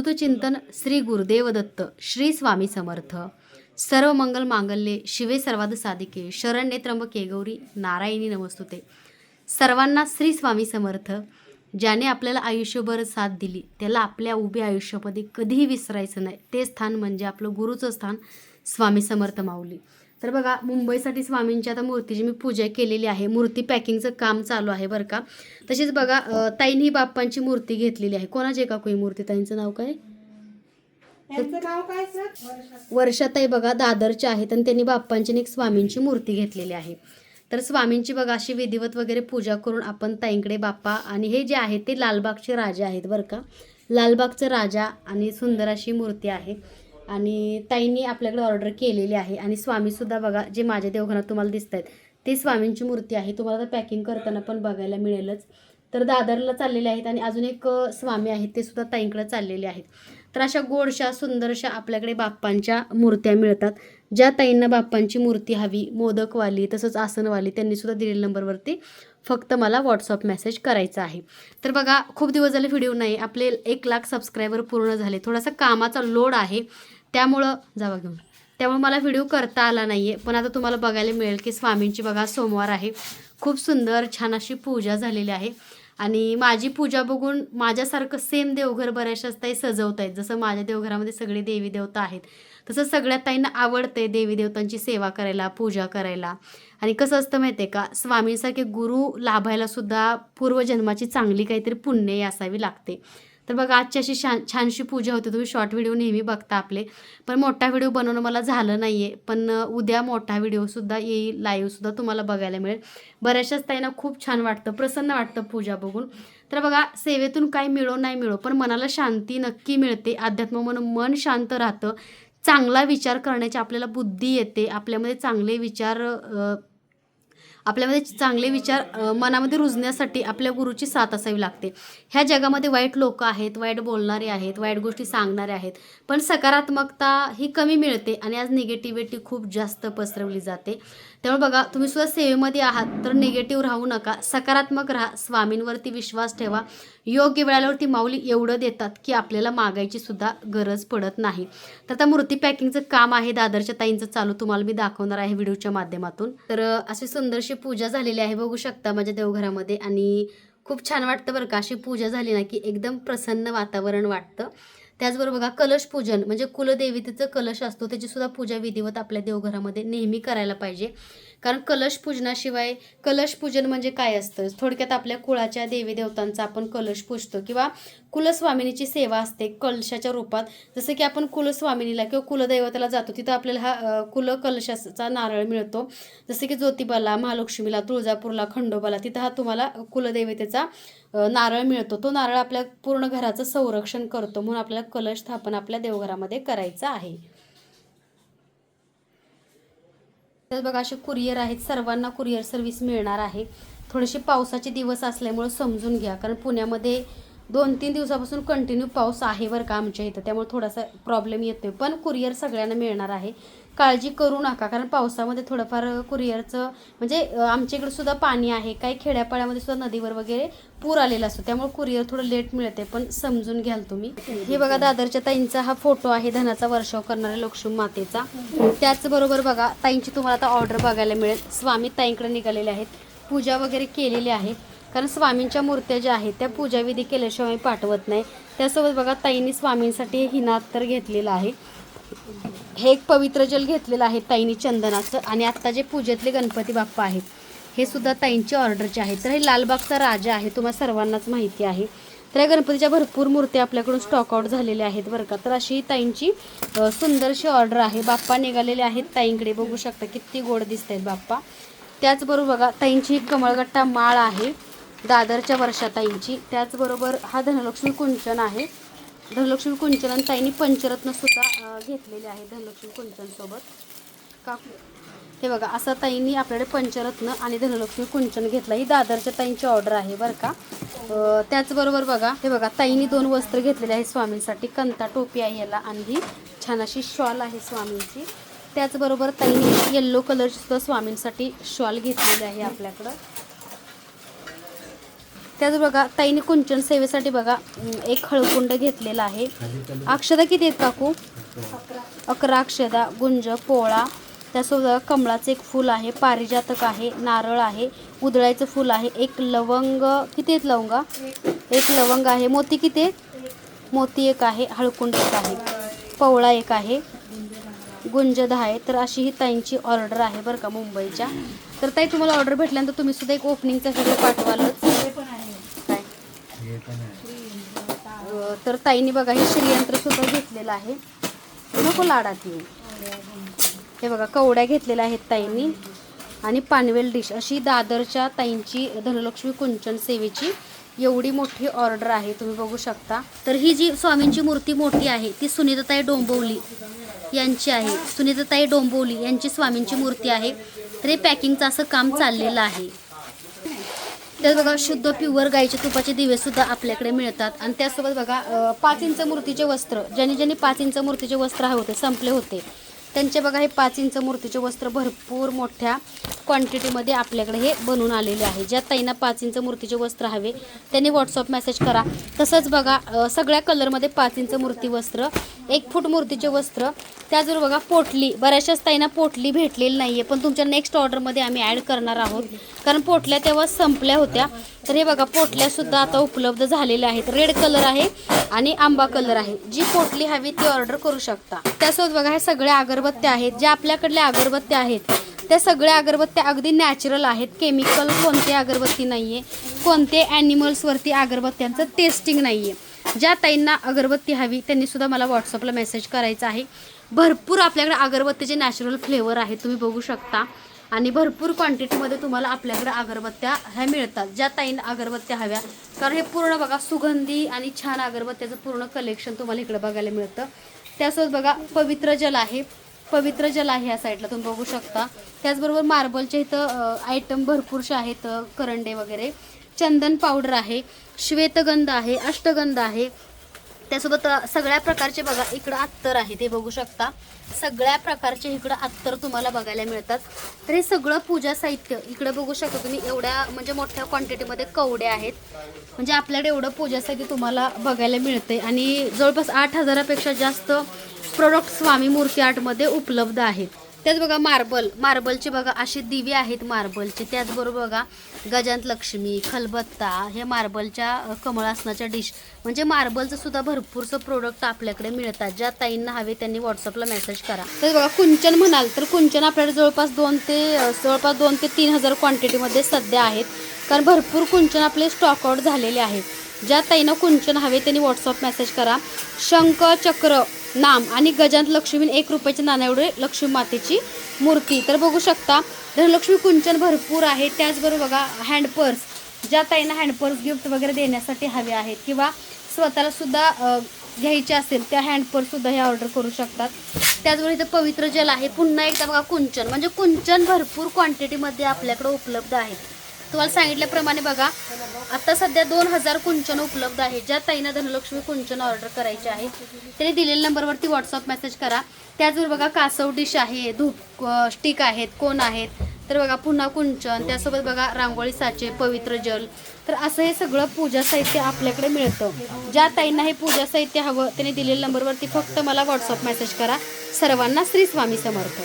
चिंतन श्री गुरुदेव दत्त श्री स्वामी समर्थ. सर्व मंगल मांगल्ये शिवे सर्वाद साधिके शरण्ये त्र्यंबके गौरी नारायणी नमस्तुते. सर्वांना श्री स्वामी समर्थ. ज्याने आपल्याला आयुष्यभर साथ दिली त्याला आपल्या उभ्या आयुष्यामध्ये कधीही विसरायचं नाही. ते स्थान म्हणजे आपलं गुरुचं स्थान स्वामी समर्थ माऊली. तर बघा मुंबईसाठी स्वामींची आता मूर्तीची मी पूजा केलेली आहे. मूर्ती पॅकिंगचं काम चालू आहे बरं का. तसेच बघा ताईंनी बाप्पांची मूर्ती घेतलेली आहे. कोणाची काकू ही मूर्ती? ताईंचं नाव काय? वर्षाताई बघा दादरच्या आहेत आणि त्यांनी बाप्पांची आणि एक स्वामींची मूर्ती घेतलेली आहे. तर स्वामींची बघा अशी विधिवत वगैरे पूजा करून आपण ताईंकडे बाप्पा आणि हे जे आहे ते लालबागचे राजा आहेत बरं का. लालबागचा राजा आणि सुंदर अशी मूर्ती आहे. आणि ताईंनी आपल्याकडे ऑर्डर केलेली आहे. आणि स्वामीसुद्धा बघा जे माझ्या देवघरात तुम्हाला दिसत आहेत ते स्वामींची मूर्ती आहे. तुम्हाला तर पॅकिंग करताना पण बघायला मिळेलच. तर दादरला चाललेले आहेत आणि अजून एक स्वामी आहेत. ते सुद्धा ताईंकडे चाललेले आहेत. तर अशा गोडशा सुंदरशा आपल्याकडे बाप्पांच्या मूर्त्या मिळतात. ज्या ताईंना बाप्पांची मूर्ती हवी मोदकवाली तसंच आसनवाली त्यांनी सुद्धा दिलेल्या नंबरवरती फक्त मला व्हॉट्सअप मेसेज करायचा आहे. तर बघा खूप दिवस झाले व्हिडिओ नाही. आपले एक लाख सबस्क्रायबर पूर्ण झाले. थोडासा कामाचा लोड आहे. त्यामुळं जावा घेऊन. त्यामुळे मला व्हिडिओ करता आला नाही आहे पण आता तुम्हाला बघायला मिळेल की स्वामींची बघा सोमवार आहे. खूप सुंदर छान अशी पूजा झालेली आहे. आणि माझी पूजा बघून माझ्यासारखं सेम देवघर बऱ्याचशाच ताई सजवत आहेत जसं माझ्या देवघरामध्ये सगळे देवी देवता आहेत. तसं सगळ्या ताईंना आवडते देवी देवतांची सेवा करायला पूजा करायला. आणि कसं असतं माहिती आहे का? स्वामींसारखे गुरु लाभायला सुद्धा पूर्वजन्माची चांगली काहीतरी पुण्य असावी लागते. तर बघा आजची अशी छान छानशी पूजा होती. तुम्ही शॉर्ट व्हिडिओ नेहमी बघता आपले. पण मोठा व्हिडिओ बनवणं मला झालं नाही आहे पण उद्या मोठा व्हिडिओसुद्धा येईल लाईव्हसुद्धा तुम्हाला बघायला मिळेल. बऱ्याचशाच ताईंना खूप छान वाटतं प्रसन्न वाटतं पूजा बघून. तर बघा सेवेतून काही मिळो नाही मिळो पण मनाला शांती नक्की मिळते. अध्यात्म म्हणून मन शांत राहतं. चांगला विचार करण्याची आपल्याला बुद्धी येते. आपल्यामध्ये चांगले विचार आपल्यामध्ये चांगले विचार मनामध्ये रुजण्यासाठी आपल्या गुरुची साथ असावी लागते. ह्या जगामध्ये वाईट लोक आहेत वाईट बोलणारे आहेत वाईट गोष्टी सांगणारे आहेत. पण सकारात्मकता ही कमी मिळते आणि आज निगेटिव्हिटी खूप जास्त पसरवली जाते. त्यामुळे बघा तुम्ही सुद्धा सेवेमध्ये आहात तर निगेटिव्ह राहू नका. सकारात्मक राहा. स्वामींवरती विश्वास ठेवा. योग्य वेळावरती माऊली एवढं देतात की आपल्याला मागायची सुद्धा गरज पडत नाही. तर आता मूर्ती पॅकिंगचं काम आहे. दादरच्या ताईंचं चालू तुम्हाला मी दाखवणार आहे व्हिडिओच्या माध्यमातून. तर असे सुंदरशी अशी पूजा झालेली आहे बघू शकता माझ्या देवघरामध्ये. आणि खूप छान वाटतं बरं का अशी पूजा झाली ना की एकदम प्रसन्न वातावरण वाटतं. त्याचबरोबर बघा कलश पूजन म्हणजे कुलदेवतेचं कलश असतो त्याची सुद्धा पूजा विधिवत आपल्या देवघरामध्ये नेहमी करायला पाहिजे. कारण कलश पूजनाशिवाय कलश पूजन म्हणजे काय असतं? थोडक्यात आपल्या कुळाच्या देवी देवतांचा आपण कलश पूजतो किंवा कुलस्वामिनीची सेवा असते कलशाच्या रूपात. जसं की आपण कुलस्वामिनीला किंवा कुलदैवताला जातो तिथं आपल्याला हा कुल कलशाचा नारळ मिळतो. जसं की ज्योतिबाला महालक्ष्मीला तुळजापूरला खंडोबाला तिथं हा तुम्हाला कुलदेवतेचा नारळ मिळतो. तो नारळ आपल्या पूर्ण घराचं संरक्षण करतो म्हणून आपल्याला कलश स्थापन आपल्या देवघरामध्ये करायचं आहे. तर बघा असे कुरिअर आहेत. सर्वांना कुरिअर सर्व्हिस मिळणार आहे. थोडेसे पावसाचे दिवस असल्यामुळे समजून घ्या. कारण पुण्यामध्ये दोन तीन दिवसापासून कंटिन्यू पाऊस आहे बरं का आमच्या इथं. त्यामुळे थोडासा प्रॉब्लेम येतोय. पण कुरिअर सगळ्यांना मिळणार आहे. काळजी करू नका. कारण पावसामध्ये थोडंफार कुरिअरचं म्हणजे आमच्या इकडे सुद्धा पाणी आहे. काही खेड्यापाड्यामध्ये सुद्धा नदीवर वगैरे पूर आलेला असतो. त्यामुळे कुरिअर थोडं लेट मिळते. पण समजून घ्याल तुम्ही. हे बघा दादरच्या ताईंचा हा फोटो आहे. धनाचा वर्षाव करणाऱ्या लक्ष्मी मातेचा. त्याचबरोबर बघा ताईंची तुम्हाला आता ऑर्डर बघायला मिळेल. स्वामी ताईंकडे निघालेले आहेत. पूजा वगैरे केलेली आहे. कारण स्वामींच्या मूर्त्या ज्या आहेत त्या पूजाविधी केल्याशिवाय आम्ही पाठवत नाही. त्यासोबत बघा ताईंनी स्वामींसाठी हिनात्तर हिनात तर घेतलेलं आहे. हे एक पवित्र जल घेतलेलं आहे ताईंनी चंदनाचं आणि आत्ता जे पूजेतले गणपती बाप्पा आहेत हे सुद्धा ताईंची ऑर्डरचे आहेत. तर हे लालबागचा राजा आहे तुम्हाला सर्वांनाच माहिती आहे. तर या गणपतीच्या भरपूर मूर्त्या आपल्याकडून स्टॉकआउट झालेल्या आहेत बरं का. तर अशी ताईंची सुंदरशी ऑर्डर आहे. बाप्पा निघालेले आहेत ताईंकडे. बघू शकता किती गोड दिसत आहेत बाप्पा. त्याचबरोबर बघा ताईंची एक कमळगट्टा माळ आहे दादरच्या वर्षाताईंची. त्याचबरोबर हा धनलक्ष्मी कुंचन आहे. धनलक्ष्मी कुंचन आणि ताईंनी पंचरत्न सुद्धा घेतलेले आहे धनलक्ष्मी कुंचन सोबत. का? हे बघा असा ताईंनी आपल्याकडे पंचरत्न आणि धनलक्ष्मी कुंचन घेतला. ही दादरच्या ताईंची ऑर्डर आहे बरं का. त्याचबरोबर बघा हे बघा ताईंनी दोन वस्त्र घेतलेले आहेत स्वामींसाठी. कंता टोपी आहे याला आणि ही छान अशी शॉल आहे स्वामींची. त्याचबरोबर ताईंनी येल्लो कलरची सुद्धा स्वामींसाठी शॉल घेतलेली आहे आपल्याकडं. त्याच बघा ताईने कुंचन सेवेसाठी बघा एक हळकुंड घेतलेला आहे. अक्षदा किती आहेत काकू? अकरा अक्षदा गुंज पोळा. त्यासोबत कमळाचं एक फूल आहे पारिजातक आहे नारळ आहे उदळायचं फूल आहे एक लवंग किती आहेत लवंगा? एक लवंग आहे. मोती किती आहेत? मोती एक आहे हळकुंड एक आहे पवळा एक आहे गुंज दहा आहे. तर अशी ही ताईंची ऑर्डर आहे बरं का मुंबईच्या. तर ताई तुम्हाला ऑर्डर भेटल्यानंतर तुम्ही सुद्धा एक ओपनिंगचा व्हिडिओ पाठवाल. तर ताईने बघा हे श्रीयंत्र सुद्धा घेतलेलं आहे. नको लाडात येऊ. हे बघा कवड्या घेतलेल्या आहेत ताईंनी. आणि पानवेल डिश अशी दादरच्या ताईंची धनलक्ष्मी कुंचन सेवेची एवढी मोठी ऑर्डर आहे तुम्ही बघू शकता. तर ही जी स्वामींची मूर्ती मोठी आहे ती सुनीताताई डोंबवली यांची आहे. सुनीताताई डोंबवली यांची स्वामींची मूर्ती आहे. तर हे पॅकिंगचं असं काम चाललेलं आहे. तर बघा शुद्ध प्युअर गाईचे तुपाचे दिवे सुद्धा आपल्याकडे मिळतात. आणि त्यासोबत बघा पाच इंच मूर्तीचे वस्त्र ज्यांनी ज्यांनी पाच इंच मूर्तीचे वस्त्र हवे होते संपले होते. त्यांचे बघा हे पाच इंच मूर्तीचे वस्त्र भरपूर मोठ्या क्वांटिटीमध्ये आपल्याकडे हे बनवून आलेले आहे. ज्या ताईंना पाच इंच मूर्तीचे वस्त्र हवे त्यांनी व्हॉट्सअप मेसेज करा. तसंच बघा सगळ्या कलरमध्ये पाच इंच मूर्ती वस्त्र एक फूट मूर्तीचे वस्त्र त्याचबरोबर बघा पोटली. बऱ्याचशाच ताईंना पोटली भेटलेली नाही आहे पण तुमच्या नेक्स्ट ऑर्डरमध्ये आम्ही ॲड करणार आहोत. कारण पोटल्या तेव्हा संपल्या होत्या. तर हे बघा पोटल्यासुद्धा आता उपलब्ध झालेल्या आहेत. रेड कलर आहे आणि आंबा कलर आहे. जी पोटली हवी ती ऑर्डर करू शकता. त्यासोबत बघा हे सगळ्या आगर अगरबत्त्या आहेत ज्या आपल्याकडल्या अगरबत्त्या आहेत. त्या सगळ्या अगरबत्त्या अगदी नॅचरल आहेत. केमिकल कोणते अगरबत्ती नाही आहे कोणते ॲनिमल्सवरती अगरबत्त्यांचं टेस्टिंग नाही आहे ज्या ताईंना अगरबत्ती हवी त्यांनी सुद्धा मला व्हॉट्सअपला मेसेज करायचा आहे. भरपूर आपल्याकडे अगरबत्तीचे नॅचरल फ्लेवर आहेत तुम्ही बघू शकता. आणि भरपूर क्वांटिटीमध्ये तुम्हाला आपल्याकडे अगरबत्त्या ह्या मिळतात. ज्या ताईंना अगरबत्त्या हव्या. कारण हे पूर्ण बघा सुगंधी आणि छान अगरबत्त्याचं पूर्ण कलेक्शन तुम्हाला इकडं बघायला मिळतं. त्यासोबत बघा पवित्र जल आहे. पवित्र जल आहे या साईडला तुम्ही बघू शकता. त्याचबरोबर मार्बलचे इथं आयटम भरपूरसे आहेत करंडे वगैरे. चंदन पावडर आहे श्वेतगंध आहे अष्टगंध आहे. त्यासोबत सगळ्या प्रकारचे बघा इकडं अत्तर आहे ते बघू शकता. सगळ्या प्रकारचे इकडं अत्तर तुम्हाला बघायला मिळतात. तर हे सगळं पूजा साहित्य इकडं बघू शकता तुम्ही एवढ्या म्हणजे मोठ्या क्वांटिटीमध्ये कवड्या आहेत. म्हणजे आपल्याकडे एवढं पूजा साहित्य तुम्हाला बघायला मिळते आणि जवळपास आठ हजारापेक्षा जास्त प्रोडक्ट स्वामी मूर्ती आर्टमध्ये उपलब्ध आहेत त्याच बघा मार्बल मार्बलचे बघा असे दिवे आहेत मार्बलचे त्याचबरोबर बघा गजांत लक्ष्मी खलबत्ता हे मार्बलच्या कमळासनाच्या डिश म्हणजे मार्बलचं सुद्धा भरपूरचं प्रोडक्ट आपल्याकडे मिळतात. ज्या ताईंना हवे त्यांनी व्हॉट्सअपला मेसेज करा. तर बघा कुंचन म्हणाल तर कुंचन आपल्याकडे जवळपास दोन ते जवळपास दोन ते तीन हजार क्वांटिटीमध्ये सध्या आहेत. कारण भरपूर कुंचन आपले स्टॉकआउट झालेले आहेत. ज्या ताईनं कुंचन हवे त्यांनी व्हॉट्सअप मेसेज करा. शंख चक्र नाम आणि गजांत लक्ष्मी एक रुपयाच्या नाण्या लक्ष्मी मातेची मूर्ती. तर बघू शकता धनलक्ष्मी कुंचन भरपूर आहे. त्याचबरोबर बघा हँड पर्स ज्या ताईंना हँड पर्स गिफ्ट वगैरे देण्यासाठी हवे आहेत किंवा स्वतःला सुद्धा घ्यायचे असेल त्या हँड सुद्धा हे ऑर्डर करू शकतात. त्याचबरोबर इथं पवित्र जल आहे. पुन्हा एकदा बघा कुंचन. म्हणजे कुंचन भरपूर क्वांटिटीमध्ये आपल्याकडे उपलब्ध आहेत तुम्हाला सांगितल्याप्रमाणे बघा आता सध्या दोन हजार कुंचन उपलब्ध आहे. ज्या ताईंना धनलक्ष्मी कुंचन ऑर्डर करायचे आहे त्यांनी दिलेल्या नंबरवरती व्हॉट्सअप मेसेज करा. त्याचबरोबर बघा कासव डिश आहे धूप स्टिक आहेत कोण आहेत. तर बघा पुन्हा कुंचन त्यासोबत बघा रांगोळी साचे पवित्र जल. तर असं हे सगळं पूजा साहित्य आपल्याकडे मिळतं. ज्या ताईंना हे पूजा साहित्य हवं त्यांनी दिलेल्या नंबरवरती फक्त मला व्हॉट्सअप मेसेज करा. सर्वांना श्री स्वामी समर्थ.